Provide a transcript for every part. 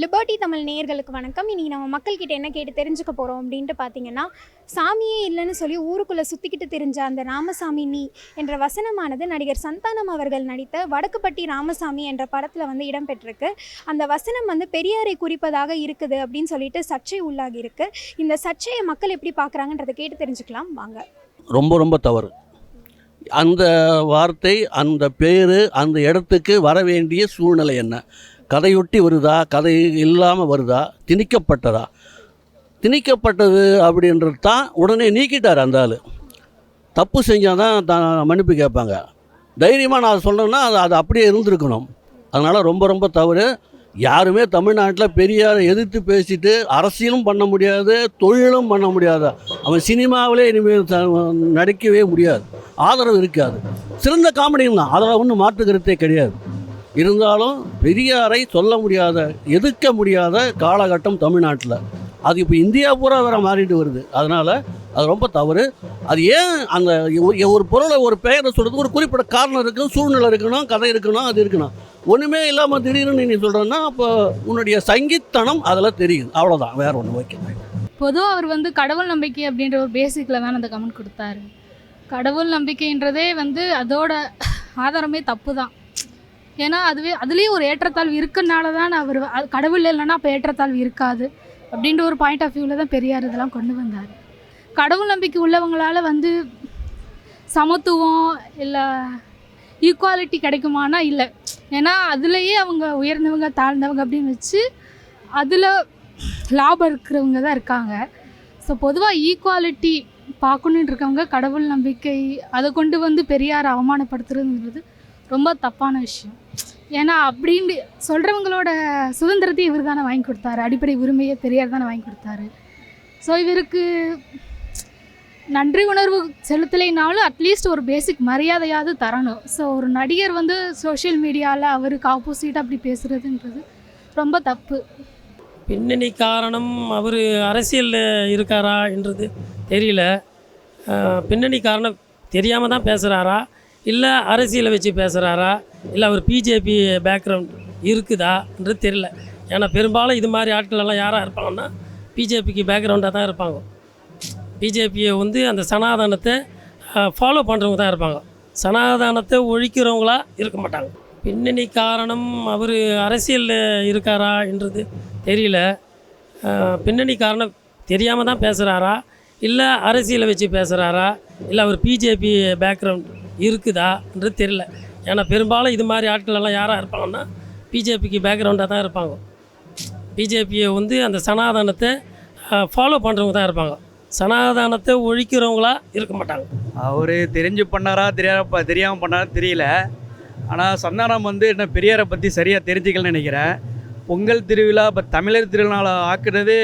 Liberty Tamil நேயர்களுக்கு வணக்கம். இனி நம்ம மக்கள்கிட்ட என்ன கேட்டு தெரிஞ்சுக்க போகிறோம் அப்படின்ட்டு பார்த்தீங்கன்னா சாமியே இல்லைன்னு சொல்லி ஊருக்குள்ளே சுற்றிக்கிட்டு தெரிஞ்ச அந்த ராமசாமி நீ என்ற வசனமானது நடிகர் சந்தானம் அவர்கள் நடித்த வடக்குப்பட்டி ராமசாமி என்ற படத்தில் வந்து இடம்பெற்றிருக்கு. அந்த வசனம் வந்து பெரியாரை குறிப்பதாக இருக்குது அப்படின்னு சொல்லிட்டு சர்ச்சை உள்ளாகி இருக்கு இந்த சர்ச்சையை மக்கள் எப்படி பார்க்குறாங்கன்றதை கேட்டு தெரிஞ்சுக்கலாம். வாங்க. ரொம்ப ரொம்ப தவறு. அந்த வார்த்தை அந்த பேர் அந்த இடத்துக்கு வர வேண்டிய சூழ்நிலை என்ன? கதையொட்டி வருதா? கதை இல்லாமல் வருதா? திணிக்கப்பட்டதா? திணிக்கப்பட்டது அப்படின்றது தான் உடனே நீக்கிட்டார் அந்த ஆள். தப்பு செஞ்சால் தான் தான் மன்னிப்பு கேட்பாங்க. தைரியமாக நான் சொன்னேன்னா அது அது அப்படியே இருந்திருக்கணும். அதனால் ரொம்ப ரொம்ப தவறு. யாருமே தமிழ்நாட்டில் பெரியாரை எதிர்த்து பேசிட்டு அரசியலும் பண்ண முடியாது தொழிலும் பண்ண முடியாது. அவன் சினிமாவிலே இனிமேல் நடிக்கவே முடியாது. ஆதரவு இருக்காது. சிறந்த காமெடியும் தான். அதில் ஒன்றும் மாற்றுக்கிறதே கிடையாது. இருந்தாலும் பெரியாரை சொல்ல முடியாத எதிர்க்க முடியாத காலகட்டம் தமிழ்நாட்டில். அது இப்போ இந்தியா பூரா வேற மாறிட்டு வருது. அதனால் அது ரொம்ப தவறு. அது ஏன் அந்த ஒரு- பொருளை ஒரு பெயரை சொல்கிறதுக்கு ஒரு குறிப்பிட்ட காரணம் இருக்கணும் சூழ்நிலை இருக்கணும் கதை இருக்கணும் அது இருக்கணும். ஒன்றுமே இல்லாமல் திடீர்னு நீ சொல்கிறேன்னா அப்போ உன்னுடைய சங்கித்தனம் அதில் தெரியுது. அவ்வளோதான் வேற ஒன்று ஓகே பொதுவாக அவர் வந்து கடவுள் நம்பிக்கை அப்படின்ற ஒரு பேசிக்கில் தான் அந்த கமெண்ட் கொடுத்தாரு. கடவுள் நம்பிக்கைன்றதே வந்து அதோட ஆதாரமே தப்பு தான். ஏன்னா அதுவே அதுலேயும் ஒரு ஏற்றத்தாழ்வு இருக்கனால தான் அவர் அது கடவுள் இல்லைன்னா அப்போ ஏற்றத்தாழ்வு இருக்காது. அப்படின்ற ஒரு பாயிண்ட் ஆஃப் வியூவில் தான் பெரியார் இதெல்லாம் கொண்டு வந்தார். கடவுள் நம்பிக்கை உள்ளவங்களால வந்து சமத்துவம் இல்லை ஈக்குவாலிட்டி கிடைக்குமானா இல்லை. ஏன்னா அதுலேயே அவங்க உயர்ந்தவங்க தாழ்ந்தவங்க அப்படின்னு வச்சு அதில் லாபம் இருக்கிறவங்க தான் இருக்காங்க. ஸோ பொதுவாக ஈக்குவாலிட்டி பார்க்கணுன்னு இருக்கவங்க கடவுள் நம்பிக்கை அதை கொண்டு வந்து பெரியார் அவமானப்படுத்துறதுன்றது ரொம்ப தப்பான விஷயம். ஏன்னா அப்படின்னு சொல்கிறவங்களோட சுதந்திரத்தை இவர் தானே வாங்கி கொடுத்தாரு. அடிப்படை உரிமையை பெரியார் தானே வாங்கி கொடுத்தாரு. ஸோ இவருக்கு நன்றி உணர்வு செலுத்தலைனாலும் அட்லீஸ்ட் ஒரு பேசிக் மரியாதையாவது தரணும். ஸோ ஒரு நடிகர் வந்து சோஷியல் மீடியாவில் அவருக்கு ஆப்போசிட்டாக அப்படி பேசுகிறதுன்றது ரொம்ப தப்பு. பின்னணி காரணம் அவர் அரசியலில் இருக்காரா என்றது தெரியல. பின்னணி காரணம் தெரியாமல் தான் பேசுகிறாரா இல்லை அரசியலை வச்சு பேசுகிறாரா இல்லை அவர் பிஜேபி பேக்ரவுண்ட் இருக்குதான்றது தெரியல. ஏன்னா பெரும்பாலும் இது மாதிரி ஆட்கள் எல்லாம் யாராக இருப்பாங்கன்னா பிஜேபிக்கு பேக்ரவுண்டாக தான் இருப்பாங்க. பிஜேபியை வந்து அந்த சனாதானத்தை ஃபாலோ பண்ணுறவங்க தான் இருப்பாங்க. சனாதானத்தை ஒழிக்கிறவங்களா இருக்க மாட்டாங்க. பின்னணி காரணம் அவர் அரசியலில் இருக்காரா என்றது தெரியல. பின்னணி காரணம் தெரியாமல் தான் பேசுகிறாரா இல்லை அரசியலை வச்சு பேசுகிறாரா இல்லை அவர் பிஜேபி பேக்ரவுண்ட் இருக்குதான்றது தெரியல. ஏன்னா பெரும்பாலும் இது மாதிரி ஆட்கள் எல்லாம் யாராக இருப்பாங்கன்னா பிஜேபிக்கு பேக்ரவுண்டாக தான் இருப்பாங்க. பிஜேபியை வந்து அந்த சனாதனத்தை ஃபாலோ பண்ணுறவங்க தான் இருப்பாங்க. சனாதனத்தை ஒழிக்கிறவங்களா இருக்க மாட்டாங்க. அவர் தெரிஞ்சு பண்ணாரா தெரியாம தெரியாமல் பண்ணாரா தெரியல. ஆனால் சந்தானம் வந்து என்ன பெரியாரை பற்றி சரியாக தெரிஞ்சுக்கலன்னு நினைக்கிறேன். பொங்கல் திருவிழா இப்போ தமிழர் திருநாளை ஆக்குனது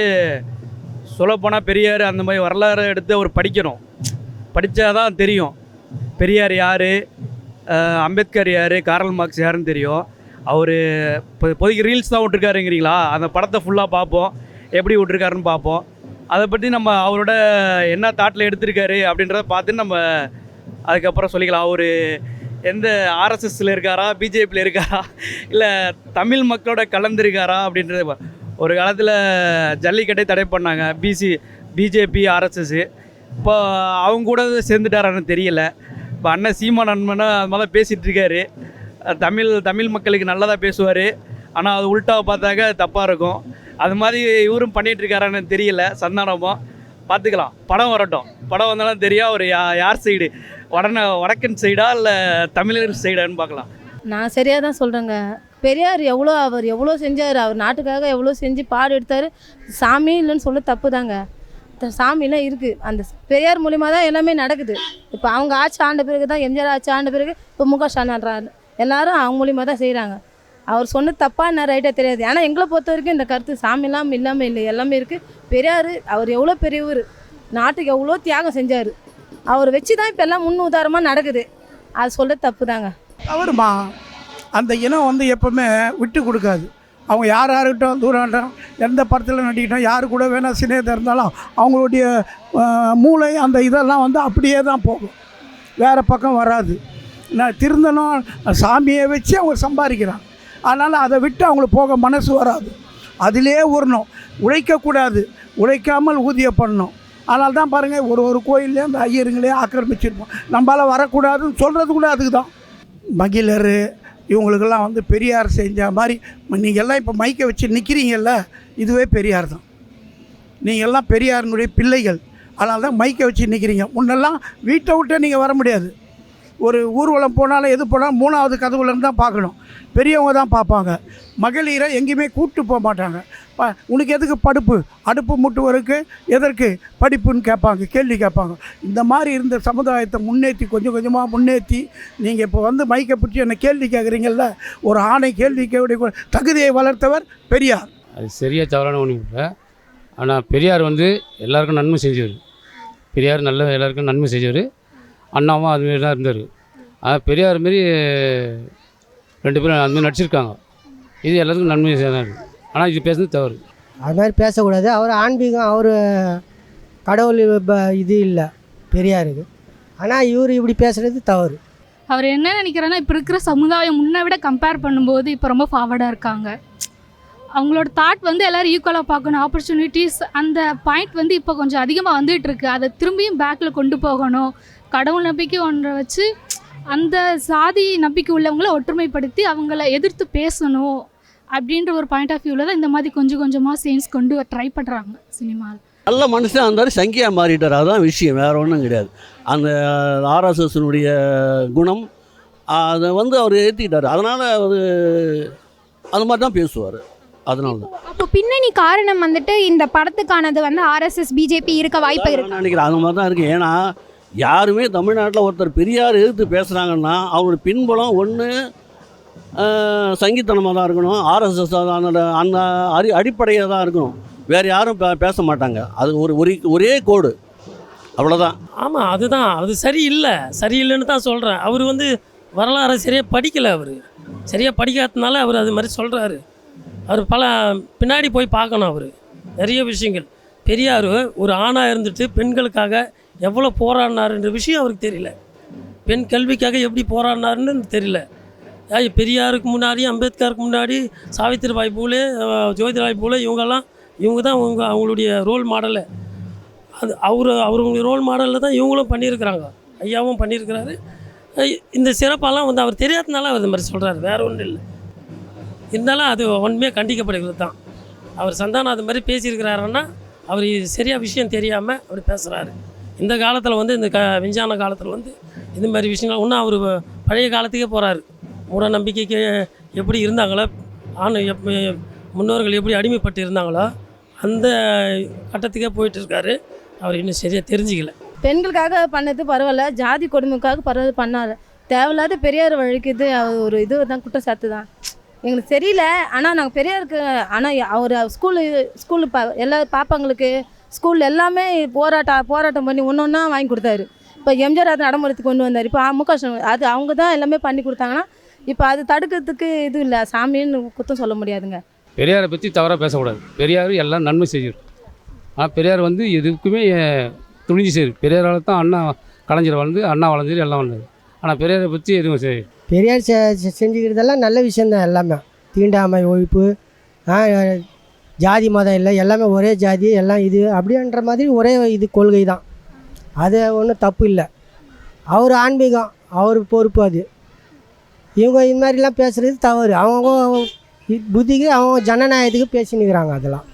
சொல்லப்போனால் பெரியார் அந்த மாதிரி வரலாறு எடுத்து அவர் படிக்கணும். படித்தாதான் தெரியும். பெரியார் யார்? அம்பேத்கர் யார்? காரல் மார்க்ஸ் யாருன்னு தெரியும். அவர் இப்போ இப்போதைக்கு ரீல்ஸ் தான் விட்ருக்காருங்கிறீங்களா அந்த படத்தை ஃபுல்லாக பார்ப்போம். எப்படி விட்ருக்காருன்னு பார்ப்போம். அதை பற்றி நம்ம அவரோட என்ன தாட்டில் எடுத்திருக்காரு அப்படின்றத பார்த்து நம்ம அதுக்கப்புறம் சொல்லிக்கலாம். அவர் எந்த ஆர்எஸ்எஸ்ல இருக்காரா? பிஜேபியில் இருக்காரா? இல்லை தமிழ் மக்களோட கலந்துருக்காரா? அப்படின்றது ஒரு காலத்தில் ஜல்லிக்கட்டை தடை பண்ணாங்க. பிசி பிஜேபி ஆர்எஸ்எஸ் இப்போ அவங்க கூட சேர்ந்துட்டாரான்னு தெரியல. இப்போ அண்ணன் சீமான் அண்ணன் அது மாதிரி தான் பேசிகிட்டு இருக்காரு. தமிழ் தமிழ் மக்களுக்கு நல்லதாக பேசுவார். ஆனால் அது உள்டாவை பார்த்தாக்க தப்பாக இருக்கும். அது மாதிரி இவரும் பண்ணிகிட்ருக்காரான்னு தெரியல சந்தானமும். பார்த்துக்கலாம். படம் வரட்டும். படம் வந்தாலும் தெரியும் அவர் யா யார் சைடு வடன வடக்கன் சைடா இல்லை தமிழர் சைடான்னு பார்க்கலாம். நான் சரியாக தான் சொல்கிறேங்க பெரியார் எவ்வளோ அவர் எவ்வளோ செஞ்சார் அவர் நாட்டுக்காக எவ்வளோ செஞ்சு பாடு எடுத்தார் சாமி இல்லைன்னு சொல்ல தப்பு தாங்க. சாமிலாம் இருக்குது அந்த பெரியார் மூலிமா தான் எல்லாமே நடக்குது. இப்போ அவங்க ஆட்சி ஆண்ட பிறகு தான் எம்ஜிஆர் ஆட்சி ஆண்ட பிறகு இப்போ முக ஸ்டாலின் எல்லாரும் அவங்க மூலிமா தான் செய்கிறாங்க அவர் சொன்னது தப்பா என்ன ரைட்டாக தெரியாது. ஆனால் எங்களை பொறுத்த வரைக்கும் இந்த கருத்து சாமிலாம் இல்லாமல் இல்லை. எல்லாமே இருக்குது பெரியார் அவர் எவ்வளோ பெரியவர் நாட்டுக்கு எவ்வளோ தியாகம் செஞ்சார் அவர் வச்சு தான் இப்போ எல்லாம் முன் உதாரணமாக நடக்குது. அது சொல்ல தப்பு தாங்க அவருமா அந்த இனம் வந்து எப்பவுமே விட்டு கொடுக்காது. அவங்க யார் யாருக்கிட்டும் தூரம் எந்த படத்தில் நடிக்கிட்டோம் யாரு கூட வேணால் சிநேகத்தை இருந்தாலும் அவங்களுடைய மூளை அந்த இதெல்லாம் வந்து அப்படியே தான் போகும். வேறு பக்கம் வராது. நான் திருந்தனும் சாமியை வச்சு அவங்க சம்பாதிக்கிறாங்க. அதனால் அதை விட்டு அவங்களுக்கு போக மனசு வராது. அதிலே உரணும் உழைக்கக்கூடாது உழைக்காமல் ஊதியம் பண்ணணும். அதனால தான் பாருங்கள் ஒரு ஒரு கோயில்லையும் அந்த ஐயருங்களையும் ஆக்கிரமிச்சிருப்போம். நம்மளால் வரக்கூடாதுன்னு சொல்கிறது கூட அதுக்கு தான் மகிழர் இவங்களுக்கெல்லாம் வந்து பெரியார் செஞ்ச மாதிரி நீங்கள் எல்லாம் இப்போ மைக்கை வச்சு நிற்கிறீங்கல்ல இதுவே பெரியார் தான். நீங்கள் எல்லாம் பெரியாரினுடைய பிள்ளைகள். அதனால தான் மைக்கை வச்சு நிற்கிறீங்க முன்னெல்லாம் வீட்டை விட்டே நீங்கள் வர முடியாது. ஒரு ஊர்வலம் போனாலும் எது போனாலும் மூணாவது கதவுலேருந்து தான் பார்க்கணும். பெரியவங்க தான் பார்ப்பாங்க. மகளிரை எங்கேயுமே கூப்பிட்டு போக மாட்டாங்க. ப உனக்கு எதுக்கு படுப்பு? அடுப்பு முட்டுவருக்கு எதற்கு படிப்புன்னு கேட்பாங்க கேள்வி கேட்பாங்க. இந்த மாதிரி இருந்த சமுதாயத்தை முன்னேற்றி கொஞ்சம் கொஞ்சமாக முன்னேற்றி நீங்கள் இப்போ வந்து மைக்கை பிடிச்சி என்னை கேள்வி கேட்குறீங்கல்ல ஒரு ஆணை கேள்வி கேட்க தகுதியை வளர்த்தவர் பெரியார். அது சரியாக தவறான ஒன்றும் இல்லை. ஆனால் பெரியார் வந்து எல்லாருக்கும் நன்மை செஞ்சவர். பெரியார் நல்ல எல்லாருக்கும் நன்மை செஞ்சவர். அண்ணாவும் அதுமாரி தான் இருந்தார். ஆனால் பெரியார் மாரி ரெண்டு பேரும் அதுமாரி நடிச்சிருக்காங்க. இது எல்லாத்துக்கும் நன்மை செய்தார். ஆனால் இது பேசுறது தவறு. அது மாதிரி பேசக்கூடாது. அவர் ஆன்மீகம் அவர் கடவுள் இது இல்லை. பெரியாருக்கு. ஆனால் இவர் இப்படி பேசுகிறது தவறு. அவர் என்ன நினைக்கிறாருன்னா இப்போ இருக்கிற சமுதாயம் முன்னை விட கம்பேர் பண்ணும்போது இப்போ ரொம்ப ஃபார்வர்டாக இருக்காங்க. அவங்களோட தாட் வந்து எல்லோரும் ஈக்குவலாக பார்க்கணும். ஆப்பர்ச்சுனிட்டிஸ் அந்த பாயிண்ட் வந்து இப்போ கொஞ்சம் அதிகமாக வந்துட்டு இருக்கு. அதை திரும்பியும் பேக்கில் கொண்டு போகணும். கடவுள் நம்பிக்கை ஒன்றை வச்சு அந்த சாதி நம்பிக்கை உள்ளவங்கள ஒற்றுமைப்படுத்தி அவங்கள எதிர்த்து பேசணும். அப்படின்ற ஒரு பாயிண்ட் ஆஃப் வியூவில் தான் இந்த மாதிரி கொஞ்சம் கொஞ்சமாக சேஞ்ச் கொண்டு ட்ரை பண்ணுறாங்க சினிமாவில் நல்ல மனுஷன் இருந்தார் சங்கியாக மாறிட்டார். அதுதான் விஷயம் வேறு ஒன்றும் கிடையாது. அந்த ஆர்எஸ்எஸ்னுடைய குணம் அதை வந்து அவர் ஏற்றிக்கிட்டார் அதனால் அவர் அது மாதிரி தான் பேசுவார். அதனால தான். அப்போ பின்னணி காரணம் வந்துட்டு இந்த படத்துக்கானது வந்து ஆர்எஸ்எஸ் பிஜேபி இருக்க வாய்ப்பு இருக்கு? நான் நினைக்கிறேன். அது மாதிரி தான் இருக்குது ஏன்னா யாருமே தமிழ்நாட்டில் ஒருத்தர் பெரியார் எதிர்த்து பேசுகிறாங்கன்னா அவரோட பின்புலம் ஒன்று சங்கீத்தனமாக தான் இருக்கணும். ஆர்எஸ்எஸ் அந்த அந்த அடி அடிப்படையாக தான் இருக்கணும். வேறு யாரும் பே பேச மாட்டாங்க அது ஒரு ஒரே ஒரே கோடு. அவ்வளோதான் ஆமாம் அதுதான். அது சரியில்லை. சரியில்லைன்னு தான் சொல்கிறேன் அவர் வந்து வரலாறை சரியாக படிக்கலை அவர். சரியாக படிக்காததுனால அவர் அது மாதிரி சொல்கிறாரு அவர் பல பின்னாடி போய் பார்க்கணும் அவர். நிறைய விஷயங்கள். பெரியார் ஒரு ஆணாக இருந்துட்டு பெண்களுக்காக எவ்வளோ போராடினாருன்ற விஷயம் அவருக்கு தெரியல. பெண் கல்விக்காக எப்படி போராடினாருன்னு தெரியல. பெரியாருக்கு முன்னாடி அம்பேத்கருக்கு முன்னாடி சாவித்திரிபாய் பூலே ஜோதிராய் பூலே இவங்கெல்லாம் இவங்க தான் அவங்க அவங்களுடைய ரோல் மாடலு அது அவர் அவருடைய ரோல் மாடலில் தான் இவங்களும் பண்ணியிருக்கிறாங்க. ஐயாவும் பண்ணியிருக்கிறாரு. இந்த சிறப்பெல்லாம் வந்து அவர் தெரியாதனால அவர் இந்த மாதிரி சொல்கிறாரு வேறு ஒன்றும் இல்லை. இருந்தாலும் அது ஒன்றுமே கண்டிக்கப்படுகிறது தான். அவர் சந்தானம் அது மாதிரி பேசியிருக்கிறாருன்னா அவர் சரியாக விஷயம் தெரியாமல் அவர் பேசுகிறாரு இந்த காலத்தில் வந்து இந்த க விஞ்ஞான காலத்தில் வந்து இந்த மாதிரி விஷயங்கள் இன்னும் அவர் பழைய காலத்துக்கே போகிறாரு மூட நம்பிக்கைக்கு எப்படி இருந்தாங்களோ ஆண் எப் முன்னோர்கள் எப்படி அடிமைப்பட்டு இருந்தாங்களோ அந்த கட்டத்துக்கே போயிட்டு இருக்காரு அவர் இன்னும் சரியாக தெரிஞ்சிக்கல. பெண்களுக்காக பண்ணது பரவாயில்ல ஜாதி கொடுமைக்காக பரவாயில்ல பண்ணார் தேவையில்லாத பெரியார் வழிக்குது அவர் ஒரு இது தான் குற்றச்சாட்டு தான். எங்களுக்கு தெரியல ஆனால் நாங்கள் பெரியாருக்கு ஆனால் அவர் ஸ்கூலு ஸ்கூலு பா எல்லா பாப்பாங்களுக்கு ஸ்கூலில் எல்லாமே போராட்டம் போராட்டம் பண்ணி ஒன்று ஒன்றா வாங்கி கொடுத்தாரு. இப்போ எம்ஜிஆர் அதை நடைமுறைக்கு கொண்டு வந்தார். இப்போ முக அது அவங்க தான் எல்லாமே பண்ணி கொடுத்தாங்கன்னா இப்போ அது தடுக்கிறதுக்கு இது இல்லை. சாமின்னு குத்தம் சொல்ல முடியாதுங்க. பெரியாரை பற்றி தவறாக பேசக்கூடாது. பெரியார் எல்லாம் நன்மை செய்யும். ஆனால் பெரியார் வந்து எதுக்குமே துணிஞ்சு செய்யுது பெரியாரால் தான் அண்ணா கலைஞர் வளர்ந்து அண்ணா வளர்ந்து எல்லாம் வந்தது ஆனால் பெரியாரை பற்றி எதுவும் செய்யும் பெரியார் செஞ்சுக்கிறதெல்லாம் நல்ல விஷயந்தான் எல்லாமே. தீண்டாமை ஒழிப்பு ஜாதி மதம் இல்லை. எல்லாமே ஒரே ஜாதி எல்லாம் இது அப்படின்ற மாதிரி ஒரே இது கொள்கை தான் அது ஒன்றும் தப்பு இல்லை. அவர் ஆன்மீகம் அவர் பொறுப்பு அது. இவங்க இது மாதிரிலாம் பேசுகிறது தவறு. அவங்க புத்திக்கு அவங்க ஜனநாயகத்துக்கு பேசினுக்கிறாங்க அதெல்லாம்.